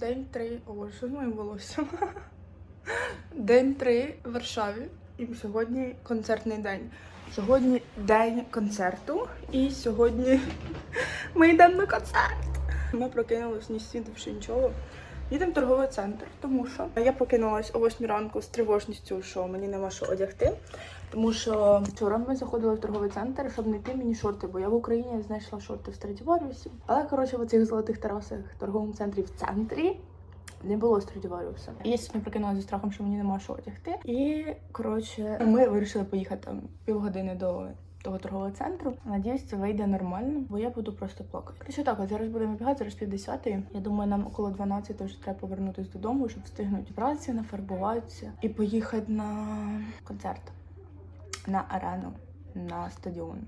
День три. О, що з моїм волоссям? День три в Варшаві. І сьогодні концертний день. Сьогодні день концерту. І сьогодні ми йдемо на концерт. Ми прокинулись ні світивши нічого. Їдемо в торговий центр, тому що я прокинулась о 8 ранку з тривожністю, що мені нема що одягти. Тому що вчора ми заходили в торговий центр, щоб знайти мені шорти, бо я в Україні знайшла шорти в Страдіваріусі. Але коротше, в цих золотих терасах в торговому центрі в центрі не було Страдіваріуса. І я сьогодні прокинулася зі страхом, що мені нема що одягти. І коротше, ми вирішили поїхати там півгодини до. Того торгового центру. Надіюсь, це вийде нормально, бо я буду просто плакати. Коротше, так, от зараз будемо бігати, зараз півдесятої. Я думаю, нам около 12 вже треба повернутися додому, щоб встигнути братися, нафарбуватися і поїхати на концерт на арену на стадіон.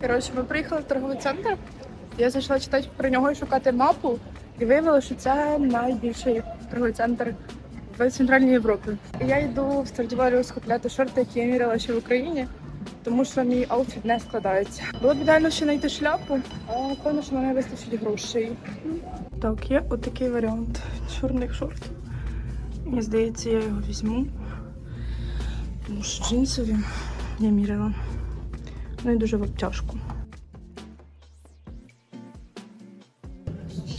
Коротше, ми приїхали в торговий центр. Я зайшла читати про нього і шукати мапу, і виявилося, що це найбільший торговий центр в Центральній Європі. Я йду в Страдіваріус купляти шорти, які я міряла ще в Україні, тому що мій аутфіт не складається. Було б ідеально ще знайти шляпу, але напевно, що мене вистачить грошей. Так, є отакий варіант чорних шорт. Мені здається, я його візьму. Тому що джинсові я міряла. Ну і дуже в обтяжку.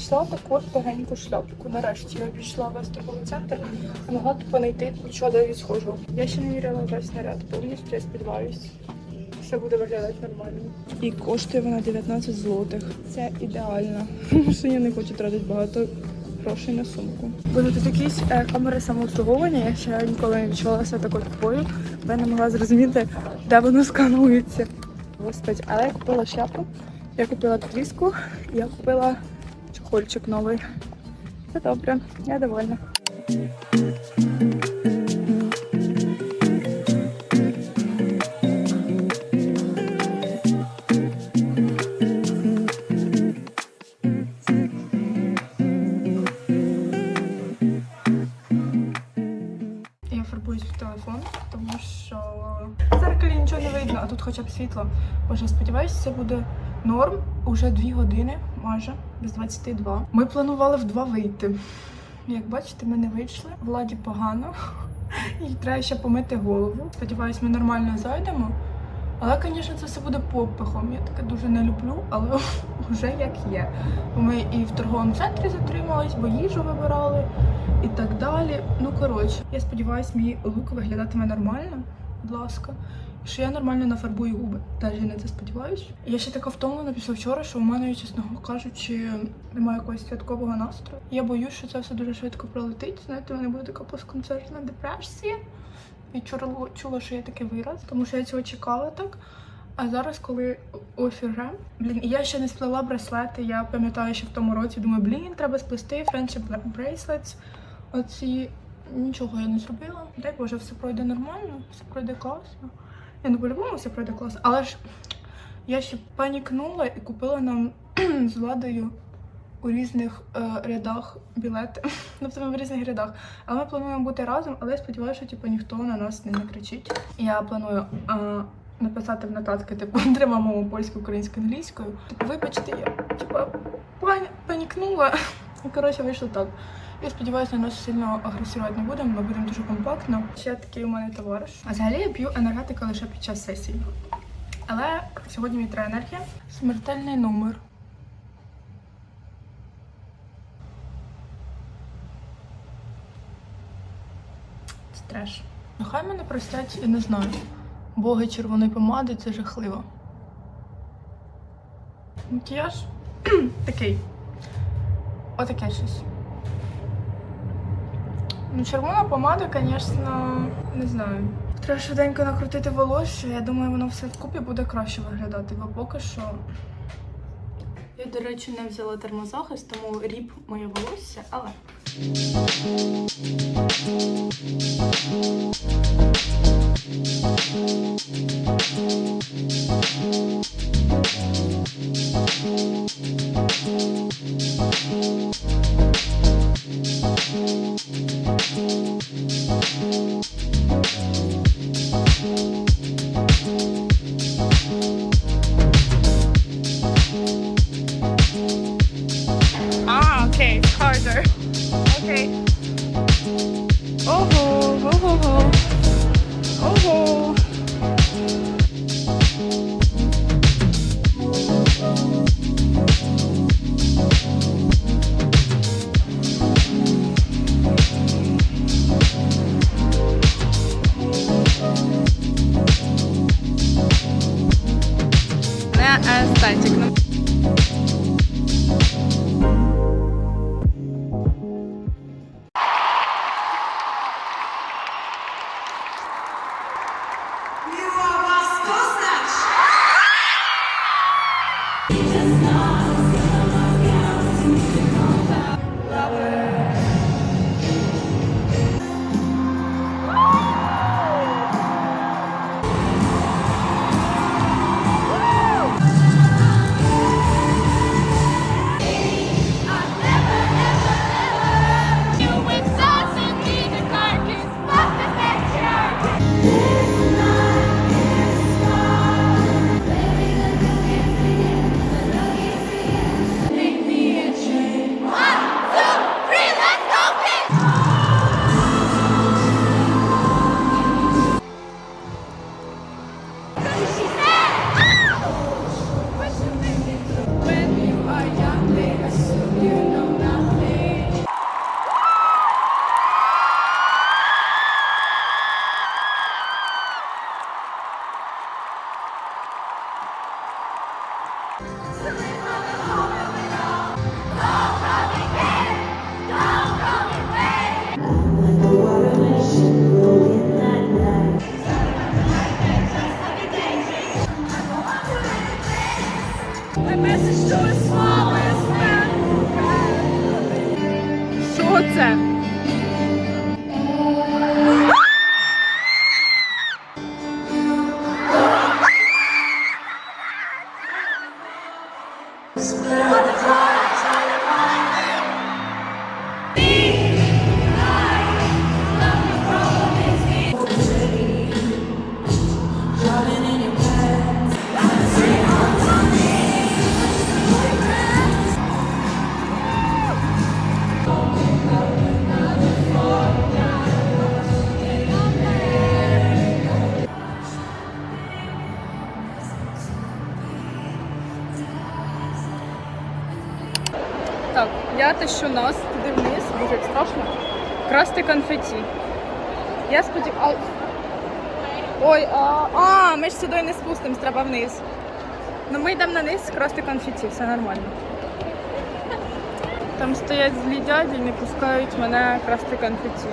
Пішла таку легеньку шляпку. Нарешті я обійшла весь торговий центр, а могла тупо знайти нічого де схожу. Я ще не міряла весь наряд, повністю я сподіваюся. Все буде виглядати нормально. І коштує вона 19 злотих. Це ідеально. Що я не хочу тратити багато грошей на сумку. Бо тут якісь е, камери самообслуговування, я ще ніколи не відчувала себе такою тупою, бо я не могла зрозуміти, де воно сканується. Господи, але я купила шляпу, я купила підвіску, я купила чохольчик новий. Все добре, я довольна. Я фарбуюсь в телефон, тому що в зеркалі нічого не видно, а тут хоча б світло. Боже, сподіваюся, це буде норм. Уже дві години, майже без 22. Ми планували в два вийти. Як бачите, ми не вийшли. Владі погано. Їй треба ще помити голову. Сподіваюсь, ми нормально зайдемо. Але, звісно, це все буде попихом. Я таке дуже не люблю, але вже як є. Ми і в торговому центрі затримались, бо їжу вибирали і так далі. Ну, коротше, я сподіваюся, мій лук виглядатиме нормально, будь ласка. І що я нормально нафарбую губи. Навіть на це сподіваюся. Я ще така втомлена після вчора, що у мене, чесно кажучи, немає якогось святкового настрою. Я боюсь, що це все дуже швидко пролетить. Знаєте, у мене буде така постконцертна депресія. Я вчора чула, що є такий вираз, тому що я цього чекала так. А зараз, коли офіре, блін, я ще не сплела браслети. Я пам'ятаю, що в тому році думаю, блін, треба сплести friendship bracelets. Оці нічого я не зробила. Дай Боже, все пройде нормально, все пройде класно. Я ну по-любому все пройде класно. Але ж я ще панікнула і купила нам з владою у різних е, рядах білети. Тобто ми в різних рядах. Але ми плануємо бути разом, але я сподіваюся, що типу, ніхто на нас не накричить. Я планую е, написати в нотатки, типу, трима мову польською, українською, англійською. Типу, вибачте, я типу, пані- панікнула. Коротше вийшло так. Я сподіваюся, на нас сильно агресувати не будемо, ми будемо дуже компактно. Ще такий у мене товариш. А взагалі я п'ю енергетика лише під час сесії. Але сьогодні треба енергія. Смертельний номер. Це треш. Нехай мене простять, я не знаю. Боги червоної помади це жахливо. Макіяж такий. Отаке щось. Ну, червона помада, звісно, не знаю. Треба швиденько накрутити волосся. Я думаю, воно все вкупі буде краще виглядати, бо поки що. Я, до речі, не взяла термозахист, тому ріп моє волосся, але. harder. Okay. Oh. Oh, oh. Тащу нас туди вниз, дуже страшно. Красти конфеті. Я сподіваюся. Ой, а, а, ми ж сюди не спустимось, треба вниз. Ну ми йдемо на низ красти конфеті, все нормально. Там стоять злі дяді і не пускають мене красти конфеті.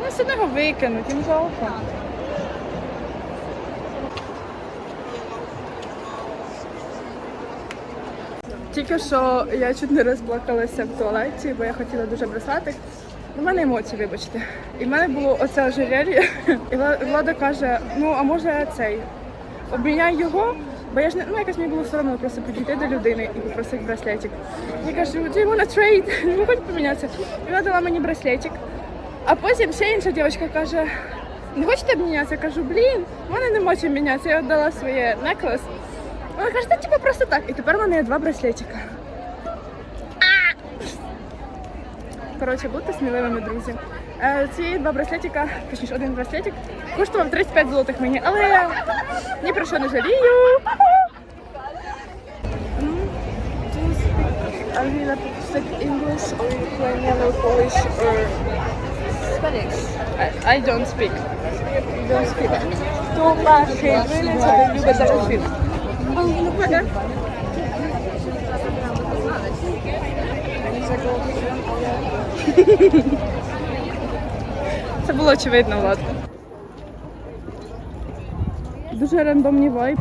Ну, одно його викинуть, їм жалко. Тільки що я чуть не розплакалася в туалеті, бо я хотіла дуже браслетик. У мене емоції, вибачте. І в мене було оце ожерелье. І влада каже: ну а може цей обміняй його, бо я ж не ну якось мені було все одно просто підійти до людини і попросити браслетик. Я кажу, do you wanna trade? Не хочеш помінятися? І вона дала мені браслетик. А потім ще інша дівчинка каже: не хочете обмінятися? Я кажу, блін, в мене нема чим мінятися. Я віддала своє неклес. Вона каже, та типу просто так. І тепер в мене є два браслетика. Коротше, будьте сміливими, друзі. Е, Ці два браслетика, точніше, один браслетик, коштував 35 злотих мені, але я ні про що не жалію. Alvina speak English or Ukrainian or Polish or Spanish? I, I don't speak. Don't speak. То ваші виліться, ви любите зараз фільм. Це було очевидно, Влад. Дуже рандомні вайб.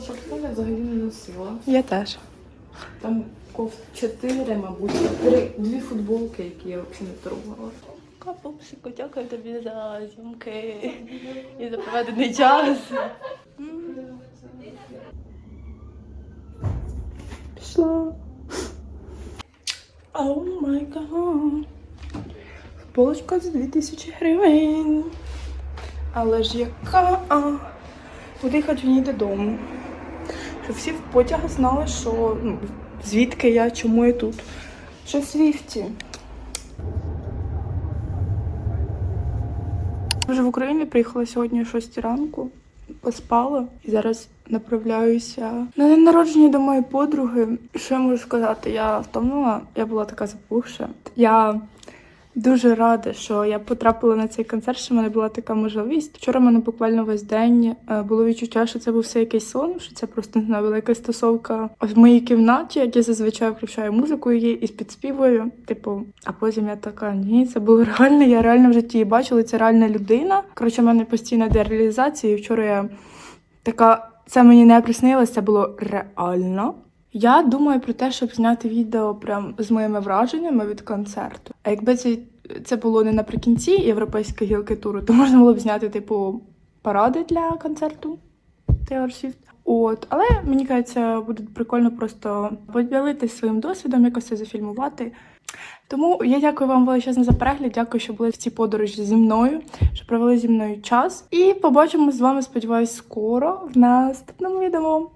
Цього портфеля взагалі не носила. Я теж. Там кофт чотири, мабуть, три, дві футболки, які я взагалі не торгувала. Капупсику, дякую тобі за зйомки і за проведений час. Пішла. Оу май гад. Футболочка за 2000 гривень. Але ж яка? Буду їхати в ній додому. Щоб всі в потяг знали, що ну, звідки я, чому я тут. Що в свіфті. Вже в Україні приїхала сьогодні о 6 ранку, поспала і зараз направляюся на день народження до моєї подруги. Що я можу сказати? Я втомила, я була така запухша. Я дуже рада, що я потрапила на цей концерт, що в мене була така можливість. Вчора в мене буквально весь день е, було відчуття, що це був все якийсь сон, що це просто не знаю, велика стосовка в моїй кімнаті, як я зазвичай включаю музику її і підспівую. Типу, а потім я така, ні, це було реально. Я реально в житті бачила, це реальна людина. Коротше, в мене постійна дереалізація. І вчора я така, це мені не приснилось, це було реально. Я думаю про те, щоб зняти відео прям з моїми враженнями від концерту. А якби це, це було не наприкінці європейської гілки туру, то можна було б зняти, типу, паради для концерту Taylor Swift. От, але мені кажеться, буде прикольно просто поділитися своїм досвідом, якось це зафільмувати. Тому я дякую вам величезно за перегляд. Дякую, що були в цій подорожі зі мною, що провели зі мною час. І побачимо з вами, сподіваюсь, скоро в наступному відео.